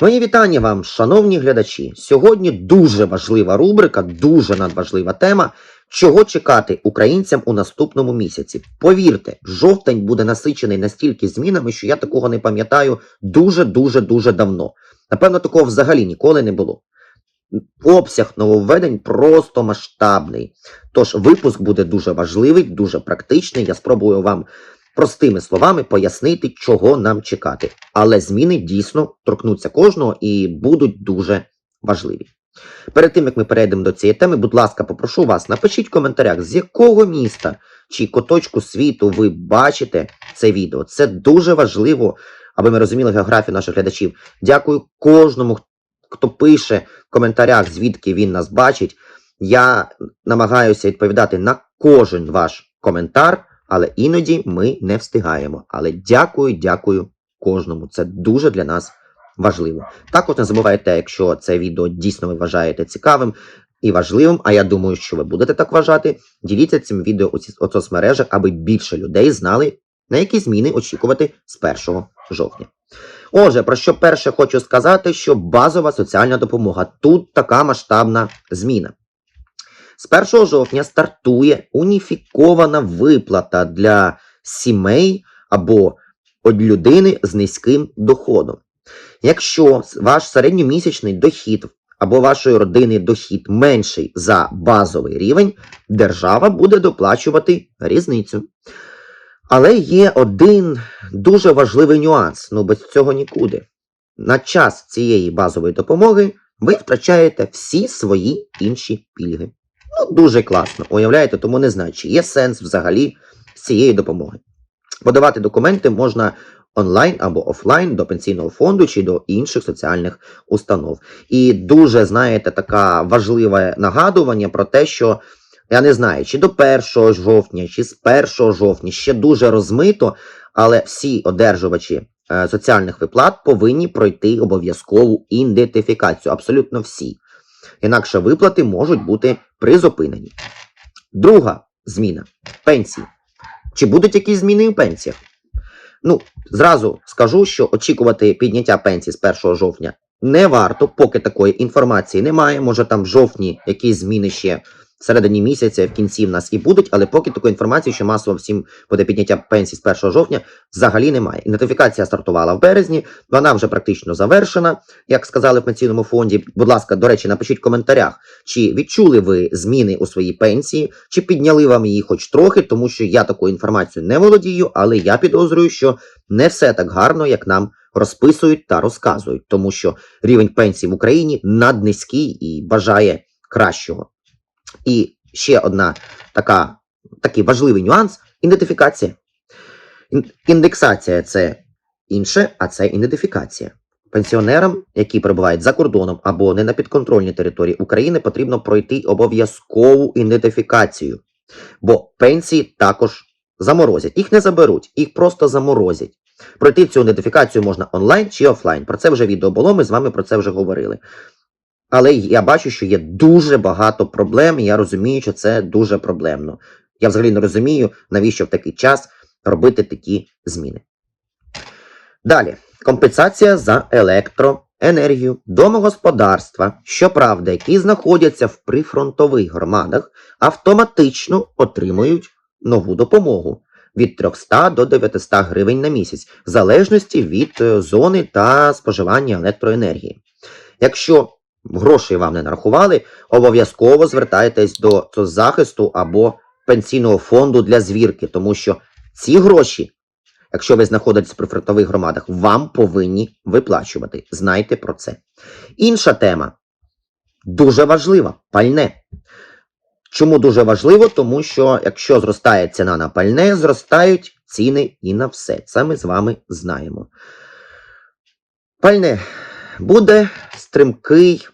Мої вітання вам, шановні глядачі. Сьогодні дуже важлива рубрика, дуже надважлива тема. Чого чекати українцям у наступному місяці? Повірте, жовтень буде насичений настільки змінами, що я такого не пам'ятаю дуже, дуже, дуже давно. Напевно, такого взагалі ніколи не було. Обсяг нововведень просто масштабний. Тож випуск буде дуже важливий, дуже практичний. Я спробую вам простими словами пояснити, чого нам чекати. Але зміни дійсно торкнуться кожного і будуть дуже важливі. Перед тим як ми перейдемо до цієї теми, будь ласка, попрошу вас, напишіть в коментарях, з якого міста чи куточку світу ви бачите це відео. Це дуже важливо, аби ми розуміли географію наших глядачів. Дякую кожному, хто пише в коментарях, звідки він нас бачить. Я намагаюся відповідати на кожен ваш коментар, але іноді ми не встигаємо. Але дякую, дякую кожному. Це дуже для нас важливо. Також не забувайте, якщо це відео дійсно ви вважаєте цікавим і важливим, а я думаю, що ви будете так вважати, діліться цим відео у соцмережах, аби більше людей знали, на які зміни очікувати з 1 жовтня. Отже, про що перше хочу сказати, що базова соціальна допомога. Тут така масштабна зміна. З 1 жовтня стартує уніфікована виплата для сімей або людини з низьким доходом. Якщо ваш середньомісячний дохід або вашої родини дохід менший за базовий рівень, держава буде доплачувати різницю. Але є один дуже важливий нюанс, ну без цього нікуди. На час цієї базової допомоги ви втрачаєте всі свої інші пільги. Ну, дуже класно, уявляєте, тому не знаю, чи є сенс взагалі з цієї допомоги. Подавати документи можна онлайн або офлайн до пенсійного фонду чи до інших соціальних установ. І дуже, знаєте, така важливе нагадування про те, що я не знаю, чи до 1 жовтня, чи з 1 жовтня ще дуже розмито, але всі одержувачі е, соціальних виплат повинні пройти обов'язкову ідентифікацію. Абсолютно всі. Інакше виплати можуть бути призупинені. Друга зміна пенсії. Чи будуть якісь зміни у пенсіях? Ну, зразу скажу, що очікувати підняття пенсії з 1 жовтня не варто, поки такої інформації немає. Може там в жовтні якісь зміни ще всередині місяця, в кінці в нас і будуть, але поки такої інформації, що масово всім буде підняття пенсії з 1 жовтня, взагалі немає. Ідентифікація стартувала в березні, вона вже практично завершена, як сказали в пенсійному фонді. Будь ласка, до речі, напишіть в коментарях, чи відчули ви зміни у своїй пенсії, чи підняли вам її хоч трохи, тому що я такою інформацією не володію, але я підозрюю, що не все так гарно, як нам розписують та розказують, тому що рівень пенсії в Україні наднизький і бажає кращого. І ще одна така, такий важливий нюанс ідентифікація. Індексація це інше, а це ідентифікація. Пенсіонерам, які перебувають за кордоном або не на підконтрольній території України, потрібно пройти обов'язкову ідентифікацію, бо пенсії також заморозять. Їх не заберуть, їх просто заморозять. Пройти цю ідентифікацію можна онлайн чи офлайн. Про це вже відео було, ми з вами про це вже говорили. Але я бачу, що є дуже багато проблем, і я розумію, що це дуже проблемно. Я взагалі не розумію, навіщо в такий час робити такі зміни. Далі, компенсація за електроенергію. Домогосподарства, щоправда, які знаходяться в прифронтових громадах, автоматично отримують нову допомогу від 300 до 900 гривень на місяць, в залежності від е, зони та споживання електроенергії. Якщо грошей вам не нарахували, обов'язково звертайтесь до соцзахисту або пенсійного фонду для звірки, тому що ці гроші, якщо ви знаходитесь в прифронтових громадах, вам повинні виплачувати. Знайте про це. Інша тема дуже важлива пальне. Чому дуже важливо? Тому що якщо зростає ціна на пальне, зростають ціни і на все. Це ми з вами знаємо. Пальне буде стримкий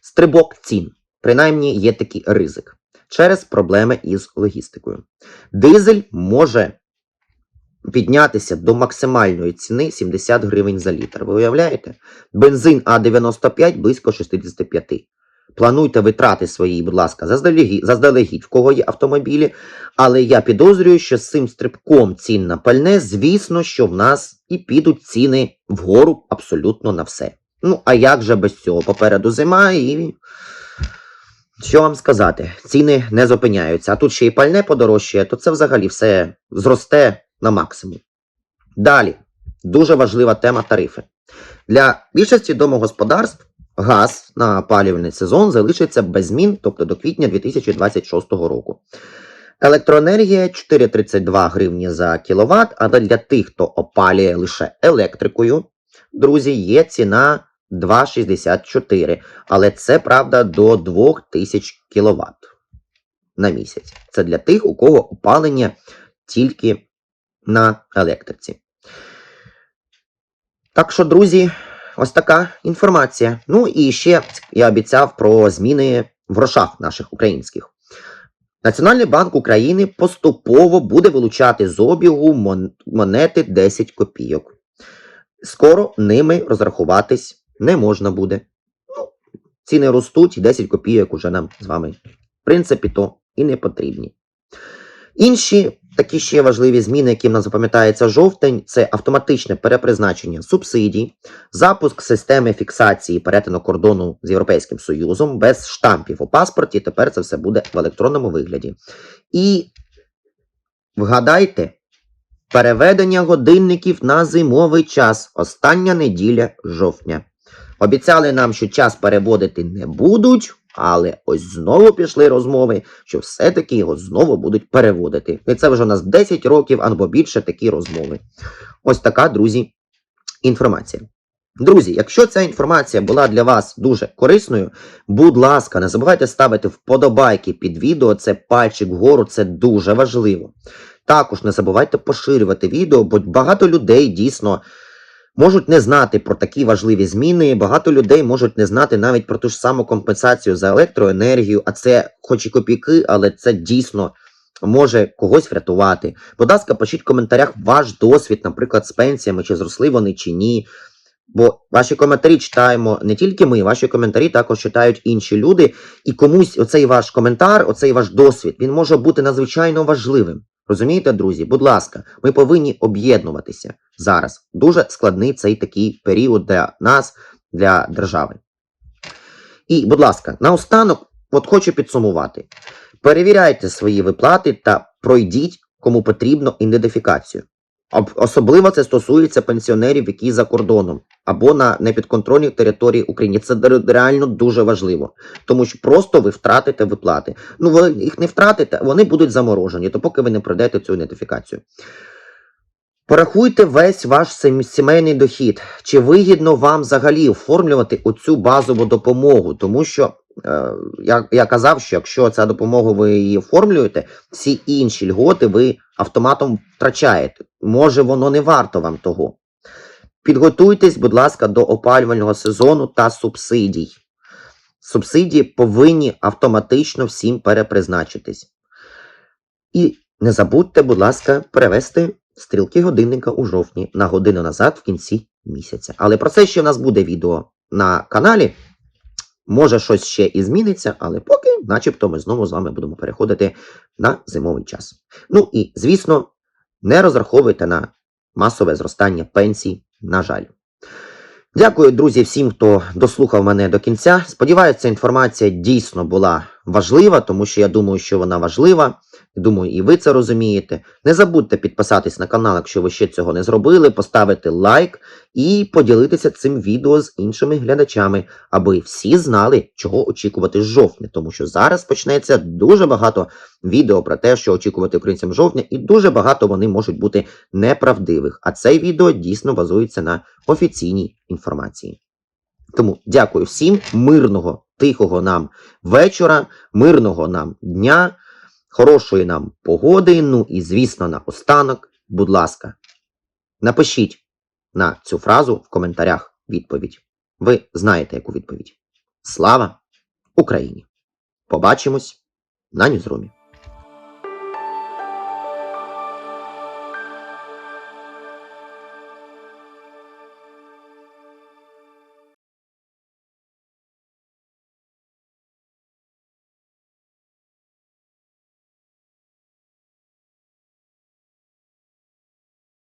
стрибок цін. Принаймні є такий ризик через проблеми із логістикою. Дизель може піднятися до максимальної ціни 70 гривень за літр. Ви уявляєте? Бензин А95 близько 65. Плануйте витрати свої, будь ласка, заздалегідь, заздалегідь, в кого є автомобілі. Але я підозрюю, що з цим стрибком цін на пальне, звісно, що в нас і підуть ціни вгору абсолютно на все. Ну, а як же без цього? Попереду зима і. Що вам сказати? Ціни не зупиняються. А тут ще й пальне подорожчає, то це взагалі все зросте на максимум. Далі, дуже важлива тема тарифи. Для більшості домогосподарств газ на опалювальний сезон залишиться без змін, тобто до квітня 2026 року. Електроенергія 4,32 гривні за кіловат, але для тих, хто опалює лише електрикою, друзі, є ціна 2,64. Але це правда до 2000 кВт на місяць. Це для тих, у кого опалення тільки на електриці. Так що, друзі, ось така інформація. Ну і ще я обіцяв про зміни в грошах наших українських. Національний банк України поступово буде вилучати з обігу монети 10 копійок. Скоро ними розрахуватись не можна буде. Ну, ціни ростуть, 10 копійок уже нам з вами, в принципі, то і не потрібні. Інші такі ще важливі зміни, які в нас запам'ятається жовтень, це автоматичне перепризначення субсидій, запуск системи фіксації перетину кордону з Європейським Союзом без штампів у паспорті. Тепер це все буде в електронному вигляді. І вгадайте, переведення годинників на зимовий час. Остання неділя жовтня. Обіцяли нам, що час переводити не будуть, але ось знову пішли розмови, що все-таки його знову будуть переводити. І це вже у нас 10 років або більше такі розмови. Ось така, друзі, інформація. Друзі, якщо ця інформація була для вас дуже корисною, будь ласка, не забувайте ставити вподобайки під відео, це пальчик вгору, це дуже важливо. Також не забувайте поширювати відео, бо багато людей дійсно можуть не знати про такі важливі зміни. Багато людей можуть не знати навіть про ту ж саму компенсацію за електроенергію, а це хоч і копійки, але це дійсно може когось врятувати. Будь ласка, пишіть в коментарях ваш досвід, наприклад, з пенсіями, чи зросли вони чи ні. Бо ваші коментарі читаємо не тільки ми, ваші коментарі також читають інші люди, і комусь оцей ваш коментар, оцей ваш досвід, він може бути надзвичайно важливим. Розумієте, друзі? Будь ласка, ми повинні об'єднуватися зараз. Дуже складний цей такий період для нас, для держави. І, будь ласка, наостанок, от хочу підсумувати: перевіряйте свої виплати та пройдіть, кому потрібно, ідентифікацію. Об- Особливо це стосується пенсіонерів, які за кордоном або на непідконтрольній території України. Це реально дуже важливо, тому що просто ви втратите виплати. Ну, ви їх не втратите, вони будуть заморожені, то поки ви не пройдете цю ідентифікацію. Порахуйте весь ваш сімейний дохід. Чи вигідно вам взагалі оформлювати оцю базову допомогу? Тому що я, я казав, що якщо ця допомога ви її оформлюєте, всі інші льготи ви автоматом втрачаєте. Може, воно не варто вам того. Підготуйтесь, будь ласка, до опалювального сезону та субсидій. Субсидії повинні автоматично всім перепризначитись. І не забудьте, будь ласка, перевести стрілки годинника у жовтні на годину назад в кінці місяця. Але про це ще в нас буде відео на каналі. Може, щось ще і зміниться, але поки, начебто, ми знову з вами будемо переходити на зимовий час. Ну і, звісно, не розраховуйте на масове зростання пенсій, на жаль. Дякую, друзі, всім, хто дослухав мене до кінця. Сподіваюся, ця інформація дійсно була важлива, тому що я думаю, що вона важлива. Думаю, і ви це розумієте. Не забудьте підписатись на канал, якщо ви ще цього не зробили, поставити лайк і поділитися цим відео з іншими глядачами, аби всі знали, чого очікувати з жовтня, тому що зараз почнеться дуже багато відео про те, що очікувати українцям жовтня, і дуже багато вони можуть бути неправдивих. А це відео дійсно базується на офіційній інформації. Тому дякую всім, мирного, тихого нам вечора, мирного нам дня, хорошої нам погоди. Ну і, звісно, на останок, будь ласка, напишіть на цю фразу в коментарях відповідь. Ви знаєте, яку відповідь. Слава Україні! Побачимось на Ньюзрумі.